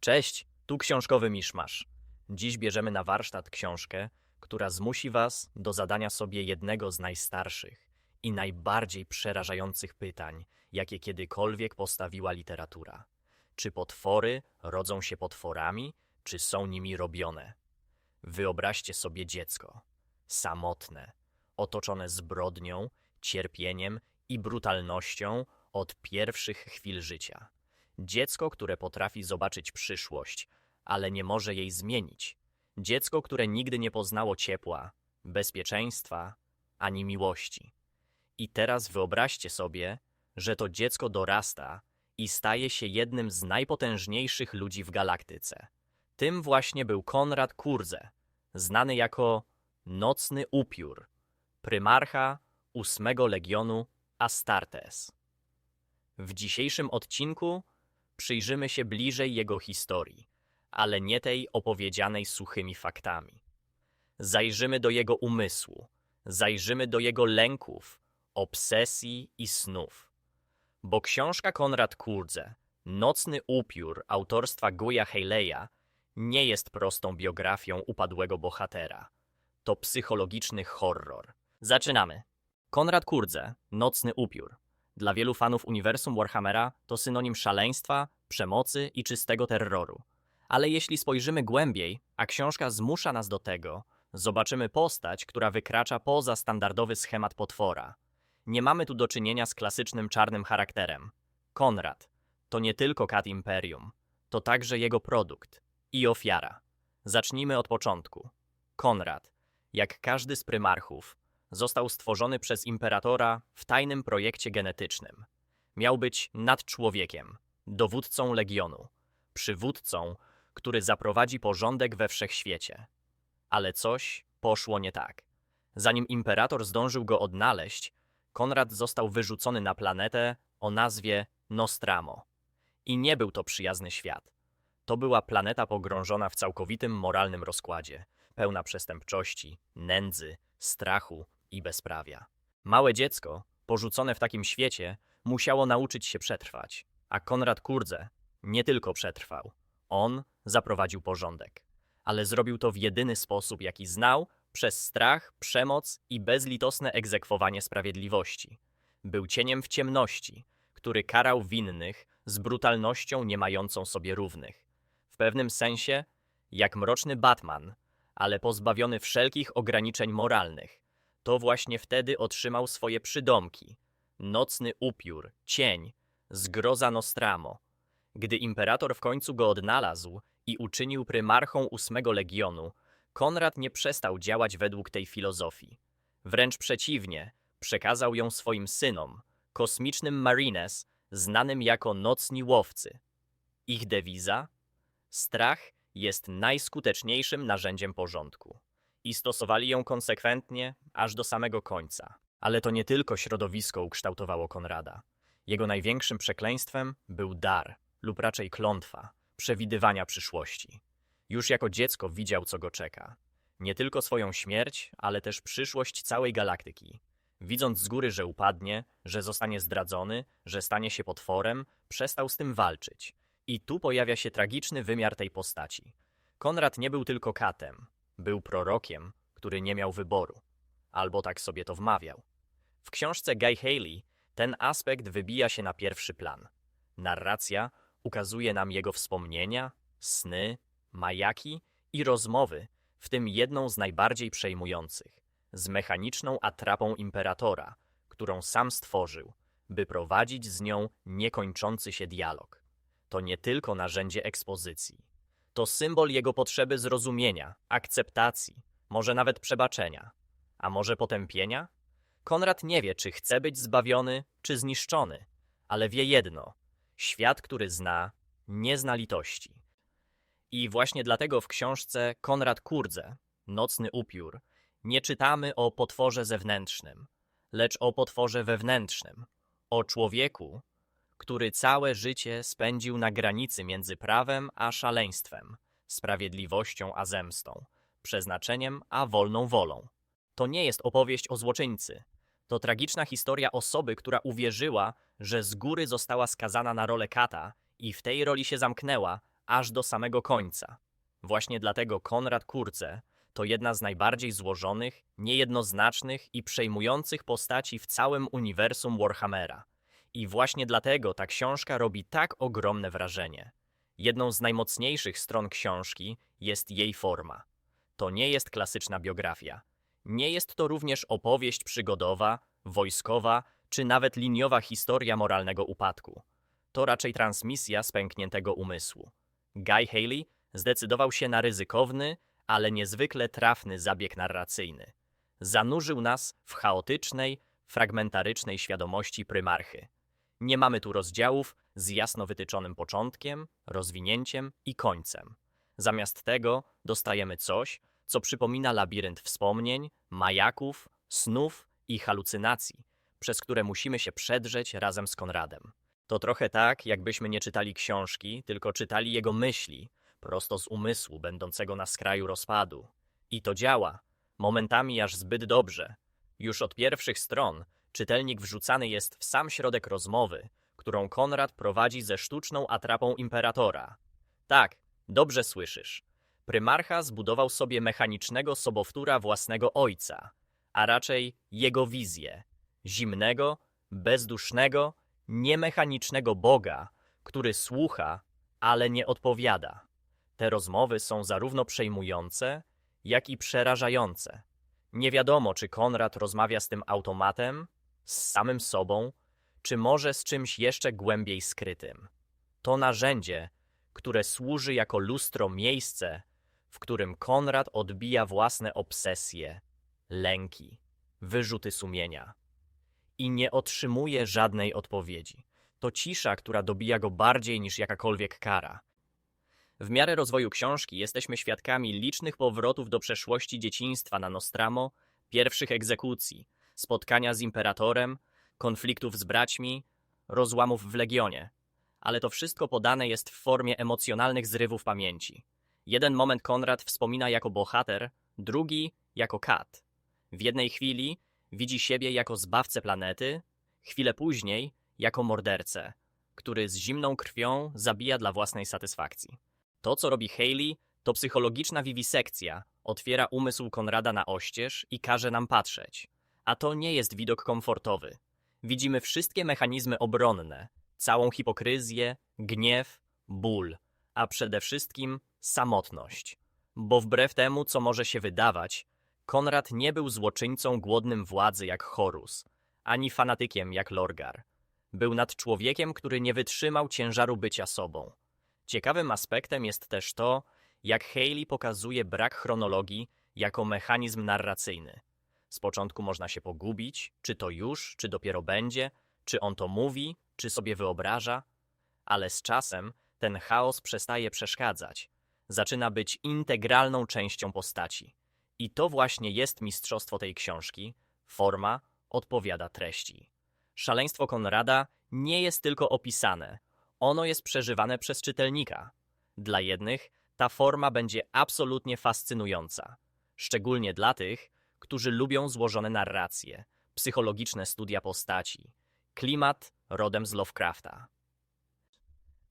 Cześć, tu książkowy miszmasz. Dziś bierzemy na warsztat książkę, która zmusi Was do zadania sobie jednego z najstarszych i najbardziej przerażających pytań, jakie kiedykolwiek postawiła literatura. Czy potwory rodzą się potworami, czy są nimi robione? Wyobraźcie sobie dziecko, samotne, otoczone zbrodnią, cierpieniem i brutalnością od pierwszych chwil życia. Dziecko, które potrafi zobaczyć przyszłość, ale nie może jej zmienić. Dziecko, które nigdy nie poznało ciepła, bezpieczeństwa ani miłości. I teraz wyobraźcie sobie, że to dziecko dorasta i staje się jednym z najpotężniejszych ludzi w galaktyce. Tym właśnie był Konrad Kurze, znany jako Nocny Upiór, prymarcha ósmego Legionu Astartes. W dzisiejszym odcinku przyjrzymy się bliżej jego historii, ale nie tej opowiedzianej suchymi faktami. Zajrzymy do jego umysłu, zajrzymy do jego lęków, obsesji i snów. Bo książka Konrad Kurze, Nocny upiór autorstwa Guya Haleya, nie jest prostą biografią upadłego bohatera. To psychologiczny horror. Zaczynamy. Konrad Kurze, Nocny upiór. Dla wielu fanów uniwersum Warhammera to synonim szaleństwa, przemocy i czystego terroru. Ale jeśli spojrzymy głębiej, a książka zmusza nas do tego, zobaczymy postać, która wykracza poza standardowy schemat potwora. Nie mamy tu do czynienia z klasycznym czarnym charakterem. Konrad to nie tylko kat imperium, to także jego produkt i ofiara. Zacznijmy od początku. Konrad, jak każdy z prymarchów, został stworzony przez imperatora w tajnym projekcie genetycznym. Miał być nadczłowiekiem, dowódcą legionu, przywódcą, który zaprowadzi porządek we wszechświecie. Ale coś poszło nie tak. Zanim imperator zdążył go odnaleźć, Konrad został wyrzucony na planetę o nazwie Nostramo. I nie był to przyjazny świat. To była planeta pogrążona w całkowitym moralnym rozkładzie, pełna przestępczości, nędzy, strachu i bezprawia. Małe dziecko, porzucone w takim świecie, musiało nauczyć się przetrwać, a Konrad Kurdze nie tylko przetrwał. On zaprowadził porządek, ale zrobił to w jedyny sposób, jaki znał, przez strach, przemoc i bezlitosne egzekwowanie sprawiedliwości. Był cieniem w ciemności, który karał winnych z brutalnością nie mającą sobie równych. W pewnym sensie jak mroczny Batman, ale pozbawiony wszelkich ograniczeń moralnych. To właśnie wtedy otrzymał swoje przydomki. Nocny upiór, cień, zgroza Nostramo. Gdy imperator w końcu go odnalazł i uczynił prymarchą ósmego legionu, Konrad nie przestał działać według tej filozofii. Wręcz przeciwnie, przekazał ją swoim synom, kosmicznym Marines, znanym jako nocni łowcy. Ich dewiza? Strach jest najskuteczniejszym narzędziem porządku. I stosowali ją konsekwentnie, aż do samego końca. Ale to nie tylko środowisko ukształtowało Konrada. Jego największym przekleństwem był dar, lub raczej klątwa, przewidywania przyszłości. Już jako dziecko widział, co go czeka. Nie tylko swoją śmierć, ale też przyszłość całej galaktyki. Widząc z góry, że upadnie, że zostanie zdradzony, że stanie się potworem, przestał z tym walczyć. I tu pojawia się tragiczny wymiar tej postaci. Konrad nie był tylko katem, był prorokiem, który nie miał wyboru. Albo tak sobie to wmawiał. W książce Guy Haley ten aspekt wybija się na pierwszy plan. Narracja ukazuje nam jego wspomnienia, sny, majaki i rozmowy, w tym jedną z najbardziej przejmujących, z mechaniczną atrapą imperatora, którą sam stworzył, by prowadzić z nią niekończący się dialog. To nie tylko narzędzie ekspozycji. To symbol jego potrzeby zrozumienia, akceptacji, może nawet przebaczenia, a może potępienia? Konrad nie wie, czy chce być zbawiony, czy zniszczony, ale wie jedno: świat, który zna, nie zna litości. I właśnie dlatego w książce Konrad Kurdze, Nocny upiór, nie czytamy o potworze zewnętrznym, lecz o potworze wewnętrznym, o człowieku, który całe życie spędził na granicy między prawem a szaleństwem, sprawiedliwością a zemstą, przeznaczeniem a wolną wolą. To nie jest opowieść o złoczyńcy. To tragiczna historia osoby, która uwierzyła, że z góry została skazana na rolę kata i w tej roli się zamknęła, aż do samego końca. Właśnie dlatego Konrad Kurze to jedna z najbardziej złożonych, niejednoznacznych i przejmujących postaci w całym uniwersum Warhammera. I właśnie dlatego ta książka robi tak ogromne wrażenie. Jedną z najmocniejszych stron książki jest jej forma. To nie jest klasyczna biografia. Nie jest to również opowieść przygodowa, wojskowa czy nawet liniowa historia moralnego upadku. To raczej transmisja spękniętego umysłu. Guy Haley zdecydował się na ryzykowny, ale niezwykle trafny zabieg narracyjny. Zanurzył nas w chaotycznej, fragmentarycznej świadomości prymarchy. Nie mamy tu rozdziałów z jasno wytyczonym początkiem, rozwinięciem i końcem. Zamiast tego dostajemy coś, co przypomina labirynt wspomnień, majaków, snów i halucynacji, przez które musimy się przedrzeć razem z Konradem. To trochę tak, jakbyśmy nie czytali książki, tylko czytali jego myśli, prosto z umysłu będącego na skraju rozpadu. I to działa, momentami aż zbyt dobrze. Już od pierwszych stron czytelnik wrzucany jest w sam środek rozmowy, którą Konrad prowadzi ze sztuczną atrapą imperatora. Tak, dobrze słyszysz. Prymarcha zbudował sobie mechanicznego sobowtóra własnego ojca, a raczej jego wizję zimnego, bezdusznego, niemechanicznego Boga, który słucha, ale nie odpowiada. Te rozmowy są zarówno przejmujące, jak i przerażające. Nie wiadomo, czy Konrad rozmawia z tym automatem, z samym sobą, czy może z czymś jeszcze głębiej skrytym. To narzędzie, które służy jako lustro miejsce, w którym Konrad odbija własne obsesje, lęki, wyrzuty sumienia i nie otrzymuje żadnej odpowiedzi. To cisza, która dobija go bardziej niż jakakolwiek kara. W miarę rozwoju książki jesteśmy świadkami licznych powrotów do przeszłości dzieciństwa na Nostramo, pierwszych egzekucji, spotkania z imperatorem, konfliktów z braćmi, rozłamów w Legionie. Ale to wszystko podane jest w formie emocjonalnych zrywów pamięci. Jeden moment Konrad wspomina jako bohater, drugi jako kat. W jednej chwili widzi siebie jako zbawcę planety, chwilę później jako mordercę, który z zimną krwią zabija dla własnej satysfakcji. To, co robi Haley, to psychologiczna wiwisekcja, otwiera umysł Konrada na oścież i każe nam patrzeć. A to nie jest widok komfortowy. Widzimy wszystkie mechanizmy obronne, całą hipokryzję, gniew, ból, a przede wszystkim samotność. Bo wbrew temu, co może się wydawać, Konrad nie był złoczyńcą głodnym władzy jak Horus, ani fanatykiem jak Lorgar. Był nad człowiekiem, który nie wytrzymał ciężaru bycia sobą. Ciekawym aspektem jest też to, jak Haley pokazuje brak chronologii jako mechanizm narracyjny. Z początku można się pogubić, czy to już, czy dopiero będzie, czy on to mówi, czy sobie wyobraża, ale z czasem ten chaos przestaje przeszkadzać. Zaczyna być integralną częścią postaci. I to właśnie jest mistrzostwo tej książki. Forma odpowiada treści. Szaleństwo Konrada nie jest tylko opisane, ono jest przeżywane przez czytelnika. Dla jednych ta forma będzie absolutnie fascynująca, szczególnie dla tych, którzy lubią złożone narracje, psychologiczne studia postaci, klimat rodem z Lovecrafta.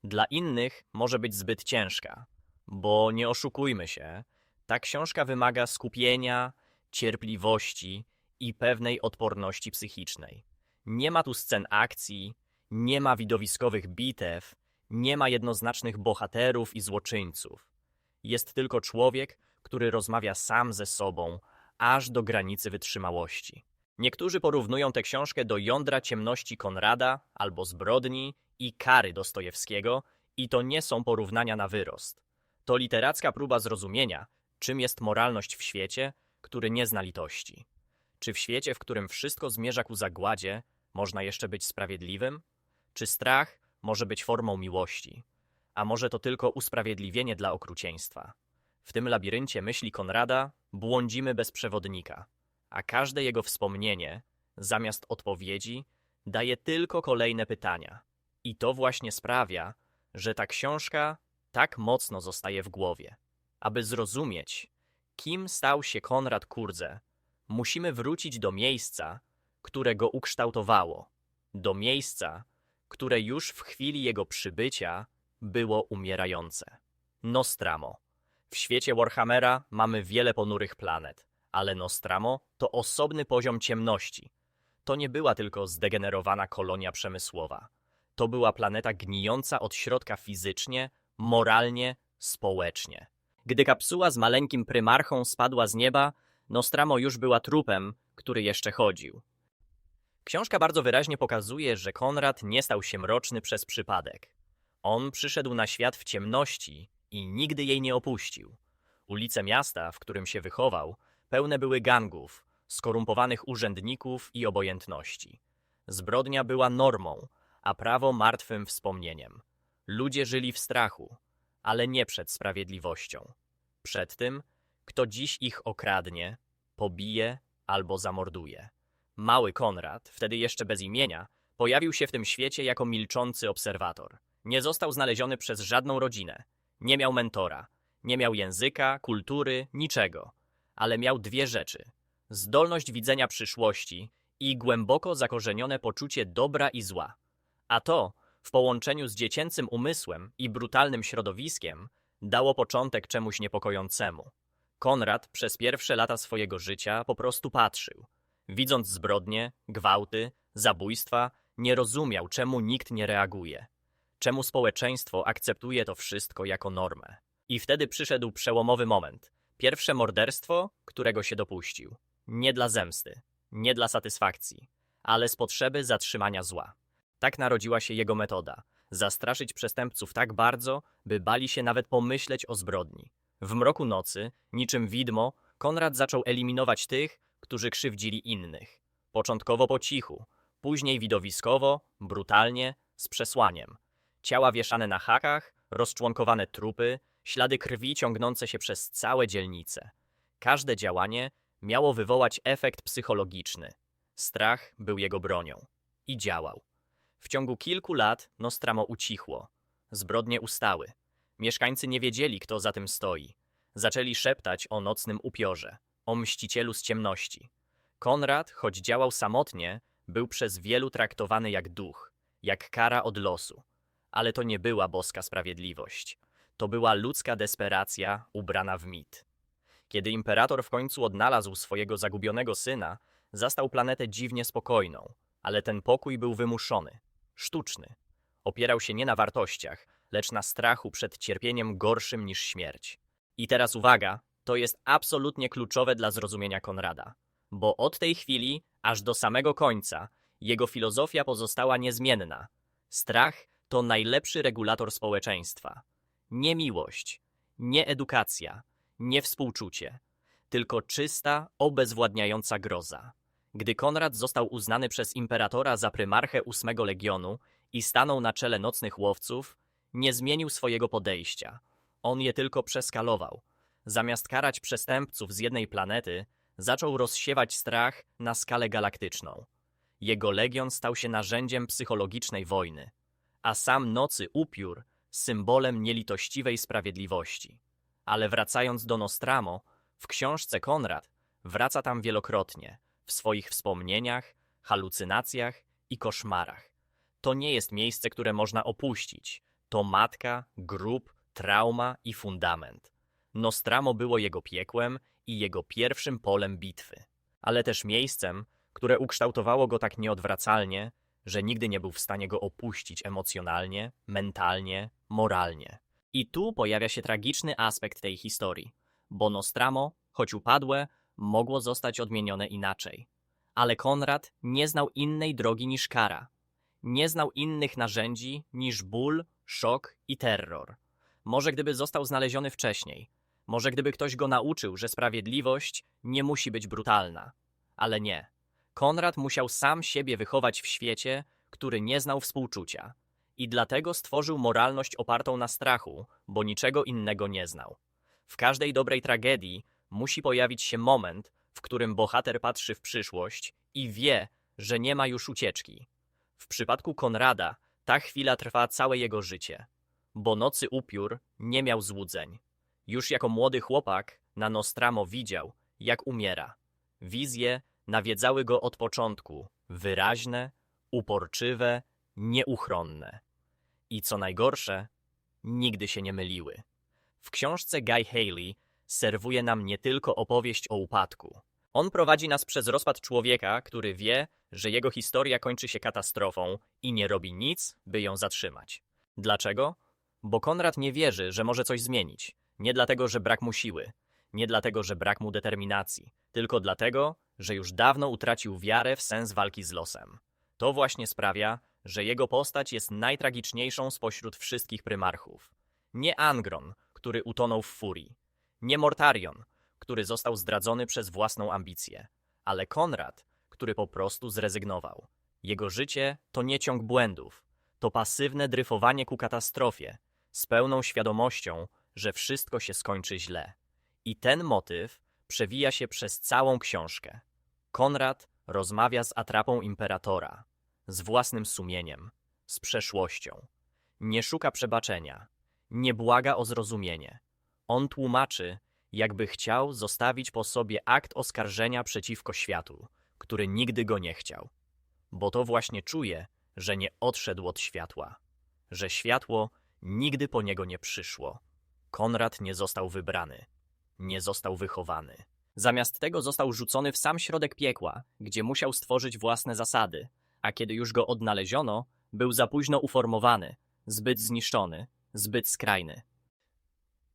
Dla innych może być zbyt ciężka, bo nie oszukujmy się, ta książka wymaga skupienia, cierpliwości i pewnej odporności psychicznej. Nie ma tu scen akcji, nie ma widowiskowych bitew, nie ma jednoznacznych bohaterów i złoczyńców. Jest tylko człowiek, który rozmawia sam ze sobą, aż do granicy wytrzymałości. Niektórzy porównują tę książkę do jądra ciemności Konrada albo zbrodni i kary Dostojewskiego, i to nie są porównania na wyrost. To literacka próba zrozumienia, czym jest moralność w świecie, który nie zna litości. Czy w świecie, w którym wszystko zmierza ku zagładzie, można jeszcze być sprawiedliwym? Czy strach może być formą miłości? A może to tylko usprawiedliwienie dla okrucieństwa? W tym labiryncie myśli Konrada błądzimy bez przewodnika, a każde jego wspomnienie, zamiast odpowiedzi, daje tylko kolejne pytania. I to właśnie sprawia, że ta książka tak mocno zostaje w głowie. Aby zrozumieć, kim stał się Konrad Kurze, musimy wrócić do miejsca, które go ukształtowało, do miejsca, które już w chwili jego przybycia było umierające. Nostramo. W świecie Warhammera mamy wiele ponurych planet, ale Nostramo to osobny poziom ciemności. To nie była tylko zdegenerowana kolonia przemysłowa. To była planeta gnijąca od środka fizycznie, moralnie, społecznie. Gdy kapsuła z maleńkim prymarchą spadła z nieba, Nostramo już była trupem, który jeszcze chodził. Książka bardzo wyraźnie pokazuje, że Konrad nie stał się mroczny przez przypadek. On przyszedł na świat w ciemności i nigdy jej nie opuścił. Ulice miasta, w którym się wychował, pełne były gangów, skorumpowanych urzędników i obojętności. Zbrodnia była normą, a prawo martwym wspomnieniem. Ludzie żyli w strachu, ale nie przed sprawiedliwością. Przed tym, kto dziś ich okradnie, pobije albo zamorduje. Mały Konrad, wtedy jeszcze bez imienia, pojawił się w tym świecie jako milczący obserwator. Nie został znaleziony przez żadną rodzinę. Nie miał mentora, nie miał języka, kultury, niczego. Ale miał dwie rzeczy: zdolność widzenia przyszłości i głęboko zakorzenione poczucie dobra i zła. A to, w połączeniu z dziecięcym umysłem i brutalnym środowiskiem, dało początek czemuś niepokojącemu. Konrad przez pierwsze lata swojego życia po prostu patrzył. Widząc zbrodnie, gwałty, zabójstwa, nie rozumiał, czemu nikt nie reaguje. Czemu społeczeństwo akceptuje to wszystko jako normę. I wtedy przyszedł przełomowy moment. Pierwsze morderstwo, którego się dopuścił. Nie dla zemsty, nie dla satysfakcji, ale z potrzeby zatrzymania zła. Tak narodziła się jego metoda. Zastraszyć przestępców tak bardzo, by bali się nawet pomyśleć o zbrodni. W mroku nocy, niczym widmo, Konrad zaczął eliminować tych, którzy krzywdzili innych. Początkowo po cichu, później widowiskowo, brutalnie, z przesłaniem. Ciała wieszane na hakach, rozczłonkowane trupy, ślady krwi ciągnące się przez całe dzielnice. Każde działanie miało wywołać efekt psychologiczny. Strach był jego bronią. I działał. W ciągu kilku lat Nostramo ucichło. Zbrodnie ustały. Mieszkańcy nie wiedzieli, kto za tym stoi. Zaczęli szeptać o nocnym upiorze, o mścicielu z ciemności. Konrad, choć działał samotnie, był przez wielu traktowany jak duch, jak kara od losu. Ale to nie była boska sprawiedliwość. To była ludzka desperacja ubrana w mit. Kiedy imperator w końcu odnalazł swojego zagubionego syna, zastał planetę dziwnie spokojną, ale ten pokój był wymuszony, sztuczny. Opierał się nie na wartościach, lecz na strachu przed cierpieniem gorszym niż śmierć. I teraz uwaga, to jest absolutnie kluczowe dla zrozumienia Konrada, bo od tej chwili aż do samego końca jego filozofia pozostała niezmienna. Strach to najlepszy regulator społeczeństwa. Nie miłość, nie edukacja, nie współczucie, tylko czysta, obezwładniająca groza. Gdy Konrad został uznany przez imperatora za prymarchę ósmego legionu i stanął na czele nocnych łowców, nie zmienił swojego podejścia. On je tylko przeskalował. Zamiast karać przestępców z jednej planety, zaczął rozsiewać strach na skalę galaktyczną. Jego legion stał się narzędziem psychologicznej wojny, a sam nocy upiór symbolem nielitościwej sprawiedliwości. Ale wracając do Nostramo, w książce Konrad wraca tam wielokrotnie, w swoich wspomnieniach, halucynacjach i koszmarach. To nie jest miejsce, które można opuścić. To matka, grób, trauma i fundament. Nostramo było jego piekłem i jego pierwszym polem bitwy, ale też miejscem, które ukształtowało go tak nieodwracalnie, że nigdy nie był w stanie go opuścić emocjonalnie, mentalnie, moralnie. I tu pojawia się tragiczny aspekt tej historii, bo Nostramo, choć upadłe, mogło zostać odmienione inaczej. Ale Konrad nie znał innej drogi niż kara. Nie znał innych narzędzi niż ból, szok i terror. Może gdyby został znaleziony wcześniej, może gdyby ktoś go nauczył, że sprawiedliwość nie musi być brutalna. Ale nie. Konrad musiał sam siebie wychować w świecie, który nie znał współczucia. I dlatego stworzył moralność opartą na strachu, bo niczego innego nie znał. W każdej dobrej tragedii musi pojawić się moment, w którym bohater patrzy w przyszłość i wie, że nie ma już ucieczki. W przypadku Konrada ta chwila trwa całe jego życie, bo nocy upiór nie miał złudzeń. Już jako młody chłopak na Nostramo widział, jak umiera. Wizje nawiedzały go od początku, wyraźne, uporczywe, nieuchronne. I co najgorsze, nigdy się nie myliły. W książce Guy Haley serwuje nam nie tylko opowieść o upadku. On prowadzi nas przez rozpad człowieka, który wie, że jego historia kończy się katastrofą i nie robi nic, by ją zatrzymać. Dlaczego? Bo Konrad nie wierzy, że może coś zmienić. Nie dlatego, że brak mu siły, nie dlatego, że brak mu determinacji, tylko dlatego, że już dawno utracił wiarę w sens walki z losem. To właśnie sprawia, że jego postać jest najtragiczniejszą spośród wszystkich prymarchów. Nie Angron, który utonął w furii, nie Mortarion, który został zdradzony przez własną ambicję, ale Konrad, który po prostu zrezygnował. Jego życie to nie ciąg błędów, to pasywne dryfowanie ku katastrofie, z pełną świadomością, że wszystko się skończy źle. I ten motyw przewija się przez całą książkę. Konrad rozmawia z atrapą imperatora, z własnym sumieniem, z przeszłością. Nie szuka przebaczenia, nie błaga o zrozumienie. On tłumaczy, jakby chciał zostawić po sobie akt oskarżenia przeciwko światu, który nigdy go nie chciał. Bo to właśnie czuje, że nie odszedł od światła, że światło nigdy po niego nie przyszło. Konrad nie został wybrany, nie został wychowany. Zamiast tego został rzucony w sam środek piekła, gdzie musiał stworzyć własne zasady, a kiedy już go odnaleziono, był za późno uformowany, zbyt zniszczony, zbyt skrajny.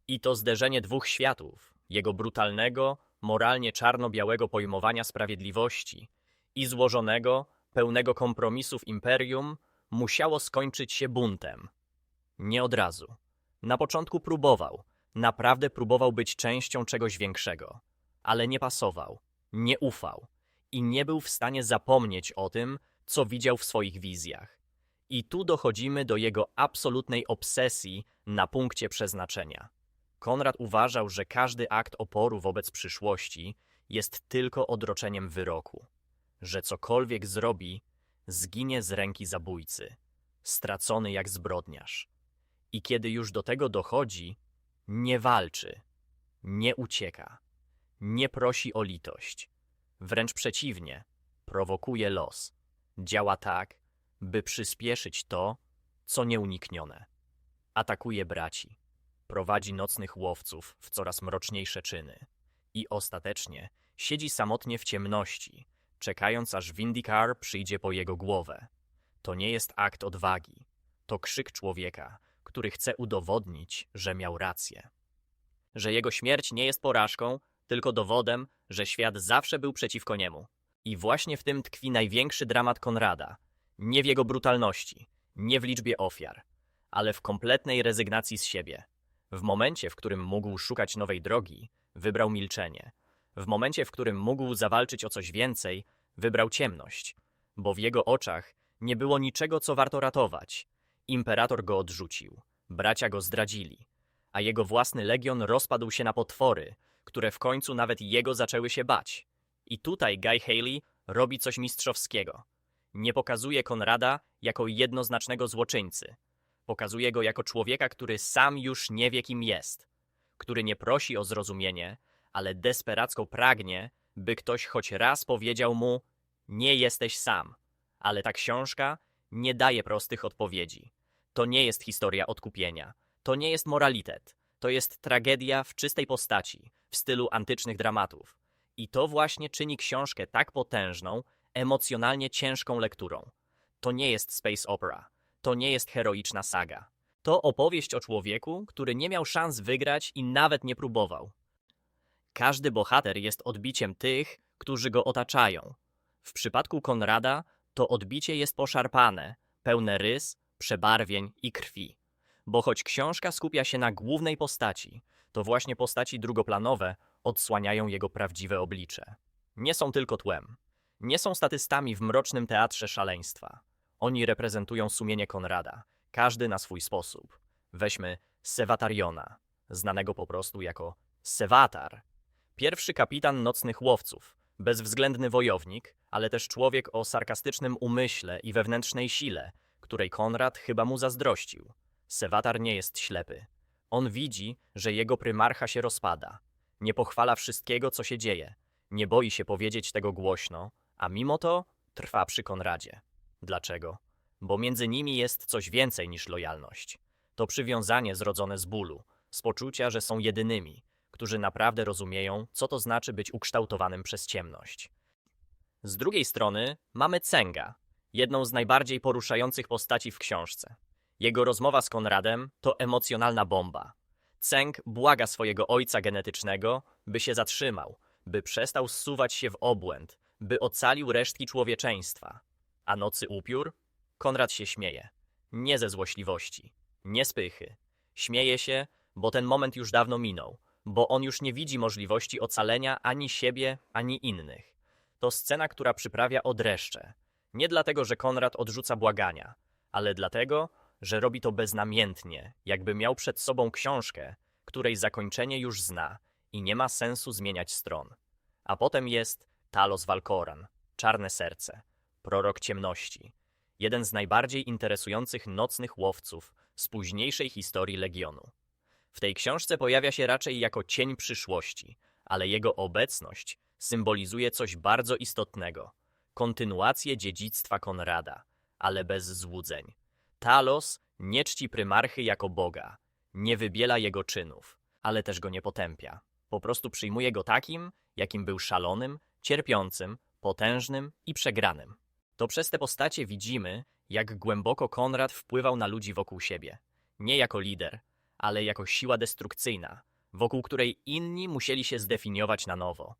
I to zderzenie dwóch światów, jego brutalnego, moralnie czarno-białego pojmowania sprawiedliwości i złożonego, pełnego kompromisów imperium, musiało skończyć się buntem. Nie od razu. Na początku próbował, naprawdę próbował być częścią czegoś większego, ale nie pasował, nie ufał i nie był w stanie zapomnieć o tym, co widział w swoich wizjach. I tu dochodzimy do jego absolutnej obsesji na punkcie przeznaczenia. Konrad uważał, że każdy akt oporu wobec przyszłości jest tylko odroczeniem wyroku, że cokolwiek zrobi, zginie z ręki zabójcy, stracony jak zbrodniarz. I kiedy już do tego dochodzi, nie walczy, nie ucieka, nie prosi o litość. Wręcz przeciwnie, prowokuje los. Działa tak, by przyspieszyć to, co nieuniknione. Atakuje braci, prowadzi nocnych łowców w coraz mroczniejsze czyny i ostatecznie siedzi samotnie w ciemności, czekając aż Windikar przyjdzie po jego głowę. To nie jest akt odwagi, to krzyk człowieka, który chce udowodnić, że miał rację. Że jego śmierć nie jest porażką, tylko dowodem, że świat zawsze był przeciwko niemu. I właśnie w tym tkwi największy dramat Konrada. Nie w jego brutalności, nie w liczbie ofiar, ale w kompletnej rezygnacji z siebie. W momencie, w którym mógł szukać nowej drogi, wybrał milczenie. W momencie, w którym mógł zawalczyć o coś więcej, wybrał ciemność, bo w jego oczach nie było niczego, co warto ratować. Imperator go odrzucił, bracia go zdradzili, a jego własny legion rozpadł się na potwory, które w końcu nawet jego zaczęły się bać. I tutaj Guy Haley robi coś mistrzowskiego. Nie pokazuje Konrada jako jednoznacznego złoczyńcy. Pokazuje go jako człowieka, który sam już nie wie, kim jest, który nie prosi o zrozumienie, ale desperacko pragnie, by ktoś choć raz powiedział mu: Nie jesteś sam. Ale ta książka nie daje prostych odpowiedzi. To nie jest historia odkupienia. To nie jest moralitet. To jest tragedia w czystej postaci, w stylu antycznych dramatów. I to właśnie czyni książkę tak potężną, emocjonalnie ciężką lekturą. To nie jest space opera. To nie jest heroiczna saga. To opowieść o człowieku, który nie miał szans wygrać i nawet nie próbował. Każdy bohater jest odbiciem tych, którzy go otaczają. W przypadku Konrada to odbicie jest poszarpane, pełne rys, przebarwień i krwi. Bo choć książka skupia się na głównej postaci, to właśnie postaci drugoplanowe odsłaniają jego prawdziwe oblicze. Nie są tylko tłem. Nie są statystami w mrocznym teatrze szaleństwa. Oni reprezentują sumienie Konrada, każdy na swój sposób. Weźmy Sewatariona, znanego po prostu jako Sewatar. Pierwszy kapitan nocnych łowców, bezwzględny wojownik, ale też człowiek o sarkastycznym umyśle i wewnętrznej sile, której Konrad chyba mu zazdrościł. Sewatar nie jest ślepy. On widzi, że jego prymarcha się rozpada. Nie pochwala wszystkiego, co się dzieje. Nie boi się powiedzieć tego głośno, a mimo to trwa przy Konradzie. Dlaczego? Bo między nimi jest coś więcej niż lojalność. To przywiązanie zrodzone z bólu, z poczucia, że są jedynymi, którzy naprawdę rozumieją, co to znaczy być ukształtowanym przez ciemność. Z drugiej strony mamy Cenga, jedną z najbardziej poruszających postaci w książce. Jego rozmowa z Konradem to emocjonalna bomba. Ceng błaga swojego ojca genetycznego, by się zatrzymał, by przestał zsuwać się w obłęd, by ocalił resztki człowieczeństwa. A nocy upiór? Konrad się śmieje. Nie ze złośliwości, nie z pychy. Śmieje się, bo ten moment już dawno minął, bo on już nie widzi możliwości ocalenia ani siebie, ani innych. To scena, która przyprawia odreszcze. Nie dlatego, że Konrad odrzuca błagania, ale dlatego, że robi to beznamiętnie, jakby miał przed sobą książkę, której zakończenie już zna i nie ma sensu zmieniać stron. A potem jest Talos Valkoran, Czarne Serce, Prorok Ciemności, jeden z najbardziej interesujących nocnych łowców z późniejszej historii Legionu. W tej książce pojawia się raczej jako cień przyszłości, ale jego obecność symbolizuje coś bardzo istotnego kontynuację dziedzictwa Konrada, ale bez złudzeń. Talos nie czci prymarchy jako boga, nie wybiela jego czynów, ale też go nie potępia. Po prostu przyjmuje go takim, jakim był szalonym, cierpiącym, potężnym i przegranym. To przez te postacie widzimy, jak głęboko Konrad wpływał na ludzi wokół siebie. Nie jako lider, ale jako siła destrukcyjna, wokół której inni musieli się zdefiniować na nowo.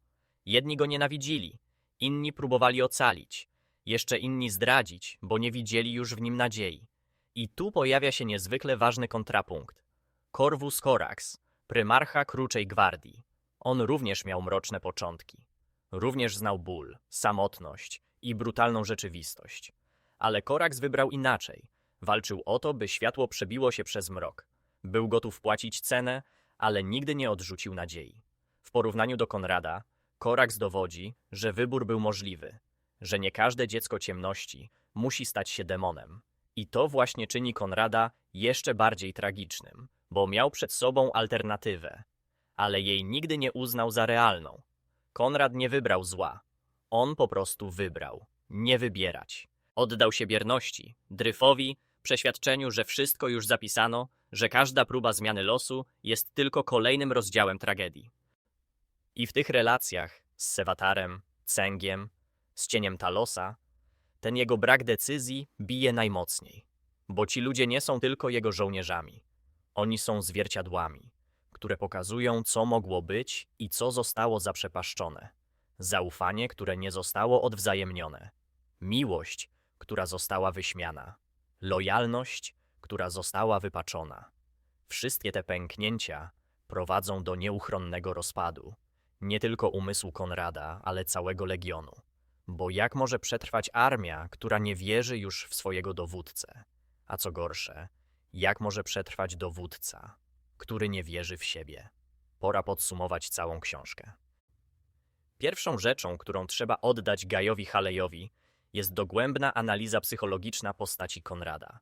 Jedni go nienawidzili, inni próbowali ocalić, jeszcze inni zdradzić, bo nie widzieli już w nim nadziei. I tu pojawia się niezwykle ważny kontrapunkt. Corvus Corax, prymarcha Kruczej Gwardii. On również miał mroczne początki. Również znał ból, samotność i brutalną rzeczywistość. Ale Korax wybrał inaczej. Walczył o to, by światło przebiło się przez mrok. Był gotów płacić cenę, ale nigdy nie odrzucił nadziei. W porównaniu do Konrada, Korax dowodzi, że wybór był możliwy, że nie każde dziecko ciemności musi stać się demonem. I to właśnie czyni Konrada jeszcze bardziej tragicznym, bo miał przed sobą alternatywę, ale jej nigdy nie uznał za realną. Konrad nie wybrał zła. On po prostu wybrał. Nie wybierać. Oddał się bierności, dryfowi, przeświadczeniu, że wszystko już zapisano, że każda próba zmiany losu jest tylko kolejnym rozdziałem tragedii. I w tych relacjach z Sewatarem, Cęgiem, z cieniem Talosa, ten jego brak decyzji bije najmocniej, bo ci ludzie nie są tylko jego żołnierzami. Oni są zwierciadłami, które pokazują, co mogło być i co zostało zaprzepaszczone. Zaufanie, które nie zostało odwzajemnione. Miłość, która została wyśmiana. Lojalność, która została wypaczona. Wszystkie te pęknięcia prowadzą do nieuchronnego rozpadu. Nie tylko umysłu Konrada, ale całego legionu. Bo jak może przetrwać armia, która nie wierzy już w swojego dowódcę? A co gorsze, jak może przetrwać dowódca, który nie wierzy w siebie? Pora podsumować całą książkę. Pierwszą rzeczą, którą trzeba oddać Gajowi Halejowi, jest dogłębna analiza psychologiczna postaci Konrada.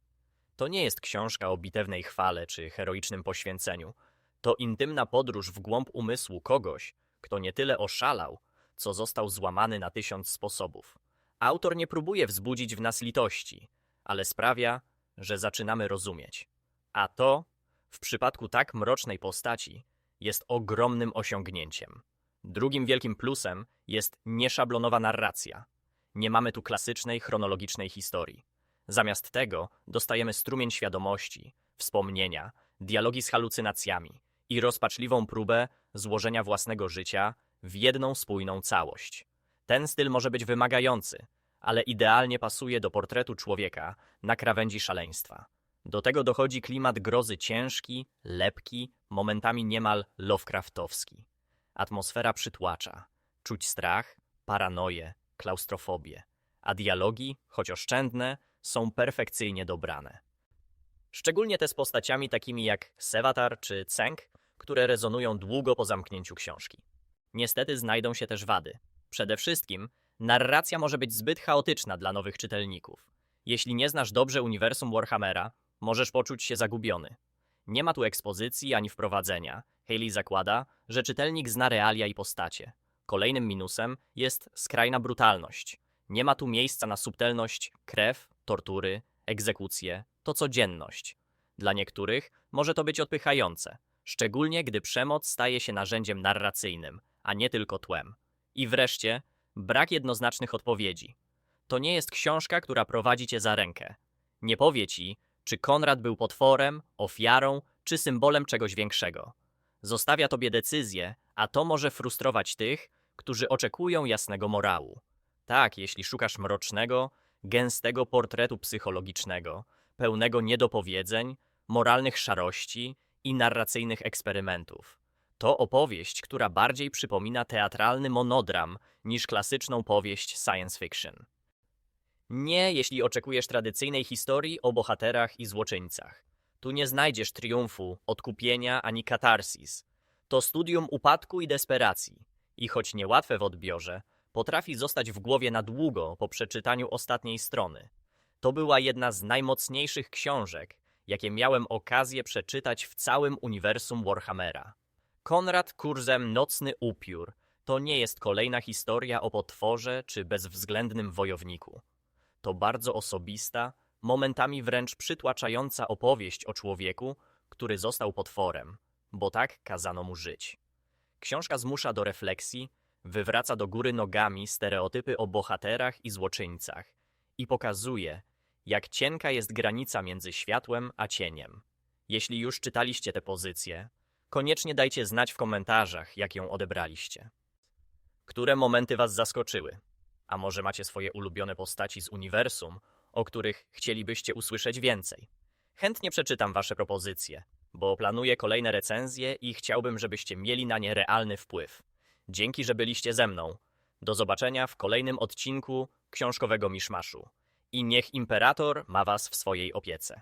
To nie jest książka o bitewnej chwale czy heroicznym poświęceniu. To intymna podróż w głąb umysłu kogoś, kto nie tyle oszalał, co został złamany na tysiąc sposobów. Autor nie próbuje wzbudzić w nas litości, ale sprawia, że zaczynamy rozumieć. A to, w przypadku tak mrocznej postaci, jest ogromnym osiągnięciem. Drugim wielkim plusem jest nieszablonowa narracja. Nie mamy tu klasycznej, chronologicznej historii. Zamiast tego dostajemy strumień świadomości, wspomnienia, dialogi z halucynacjami i rozpaczliwą próbę złożenia własnego życia w jedną spójną całość. Ten styl może być wymagający, ale idealnie pasuje do portretu człowieka na krawędzi szaleństwa. Do tego dochodzi klimat grozy ciężki, lepki, momentami niemal Lovecraftowski. Atmosfera przytłacza, czuć strach, paranoję, klaustrofobię, a dialogi, choć oszczędne, są perfekcyjnie dobrane. Szczególnie te z postaciami takimi jak Sevatar czy Ceng, które rezonują długo po zamknięciu książki. Niestety znajdą się też wady. Przede wszystkim narracja może być zbyt chaotyczna dla nowych czytelników. Jeśli nie znasz dobrze uniwersum Warhammera, możesz poczuć się zagubiony. Nie ma tu ekspozycji ani wprowadzenia. Haley zakłada, że czytelnik zna realia i postacie. Kolejnym minusem jest skrajna brutalność. Nie ma tu miejsca na subtelność, krew, tortury, egzekucje, to codzienność. Dla niektórych może to być odpychające, szczególnie gdy przemoc staje się narzędziem narracyjnym, a nie tylko tłem. I wreszcie, brak jednoznacznych odpowiedzi. To nie jest książka, która prowadzi cię za rękę. Nie powie ci, czy Konrad był potworem, ofiarą, czy symbolem czegoś większego. Zostawia tobie decyzję, a to może frustrować tych, którzy oczekują jasnego morału. Tak, jeśli szukasz mrocznego, gęstego portretu psychologicznego, pełnego niedopowiedzeń, moralnych szarości i narracyjnych eksperymentów. To opowieść, która bardziej przypomina teatralny monodram niż klasyczną powieść science fiction. Nie, jeśli oczekujesz tradycyjnej historii o bohaterach i złoczyńcach. Tu nie znajdziesz triumfu, odkupienia ani katarsis. To studium upadku i desperacji. I choć niełatwe w odbiorze, potrafi zostać w głowie na długo po przeczytaniu ostatniej strony. To była jedna z najmocniejszych książek, jakie miałem okazję przeczytać w całym uniwersum Warhammera. Konrad Kurzem Nocny Upiór to nie jest kolejna historia o potworze czy bezwzględnym wojowniku. To bardzo osobista, momentami wręcz przytłaczająca opowieść o człowieku, który został potworem, bo tak kazano mu żyć. Książka zmusza do refleksji, wywraca do góry nogami stereotypy o bohaterach i złoczyńcach i pokazuje, jak cienka jest granica między światłem a cieniem. Jeśli już czytaliście tę pozycję, koniecznie dajcie znać w komentarzach, jak ją odebraliście. Które momenty was zaskoczyły? A może macie swoje ulubione postaci z uniwersum, o których chcielibyście usłyszeć więcej? Chętnie przeczytam wasze propozycje, bo planuję kolejne recenzje i chciałbym, żebyście mieli na nie realny wpływ. Dzięki, że byliście ze mną. Do zobaczenia w kolejnym odcinku książkowego Miszmaszu. I niech Imperator ma was w swojej opiece.